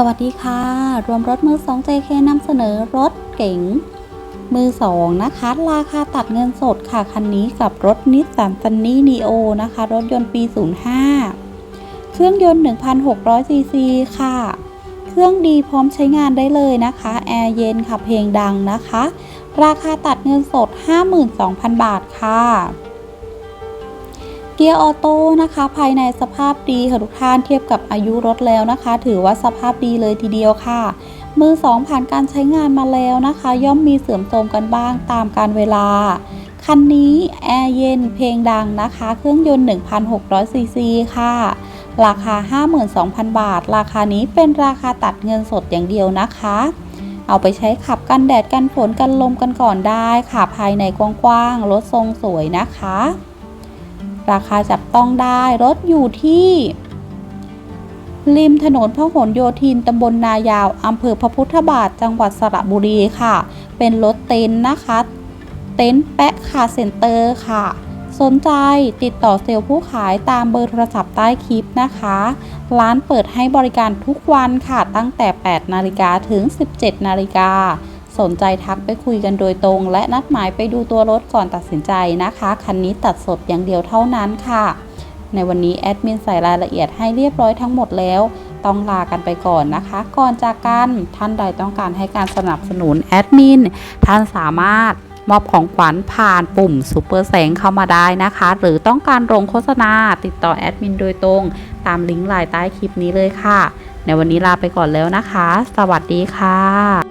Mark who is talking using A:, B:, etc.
A: สวัสดีค่ะ รวมรถมือ 2 JK นำเสนอรถเก๋งมือ 2 นะคะ ราคาตัดเงินสดค่ะ คันนี้กับรถนิสสันซันนี่นีโอนะคะ รถยนต์ปี 05 เครื่องยนต์ 1,600 ซีซีค่ะ เครื่องดีพร้อมใช้งานได้เลยนะคะ แอร์เย็นค่ะเพลงดังนะคะ ราคาตัดเงินสด 52,000 บาทค่ะ เกียร์ออโต้นะคะ ภายในสภาพดีค่ะทุกท่านเทียบกับอายุรถแล้วนะคะ ถือว่าสภาพดีเลยทีเดียวค่ะ มือสองผ่านการใช้งานมาแล้วนะคะ ย่อมมีเสื่อมโทรมกันบ้างตามการเวลา คันนี้แอร์เย็นเพลงดังนะคะ เครื่องยนต์ 1,600ซีซีค่ะ ราคา 52,000 บาท ราคานี้เป็นราคาตัดเงินสดอย่างเดียวนะคะเอาไปใช้ขับกันแดดกันฝนกันลมกันก่อนได้ค่ะ ภายในกว้างๆรถทรงสวยนะคะ ราคาจับต้องได้รถอยู่ที่ ริมถนนพหลโยธินตำบลนายาวอำเภอพระพุทธบาทจังหวัดสระบุรีค่ะ เป็นรถเต็นท์นะคะ เต็นท์แปะคาเซ็นเตอร์ค่ะสนใจติดต่อเซลล์ผู้ขายตามเบอร์โทรศัพท์ใต้คลิปนะคะ ร้านเปิดให้บริการทุกวันค่ะตั้งแต่ 8 นาฬิกาถึง 17 นาฬิกา สนใจทักไปคุยกันโดยตรง และนัดหมายไปดูตัวรถก่อนตัดสินใจนะคะ คันนี้ตัดสดอย่างเดียวเท่านั้นค่ะ ในวันนี้แอดมินใส่รายละเอียดให้เรียบร้อยทั้งหมดแล้ว ต้องลากันไปก่อนนะคะ ก่อนจากกันท่านใดต้องการให้การสนับสนุนแอดมินท่านสามารถมอบของขวัญผ่านปุ่มซูเปอร์แสงเข้ามาได้นะคะ หรือต้องการลงโฆษณาติดต่อแอดมินโดยตรง ตามลิงก์ไลน์ใต้คลิปนี้เลยค่ะ ในวันนี้ลาไปก่อนแล้วนะคะ สวัสดีค่ะ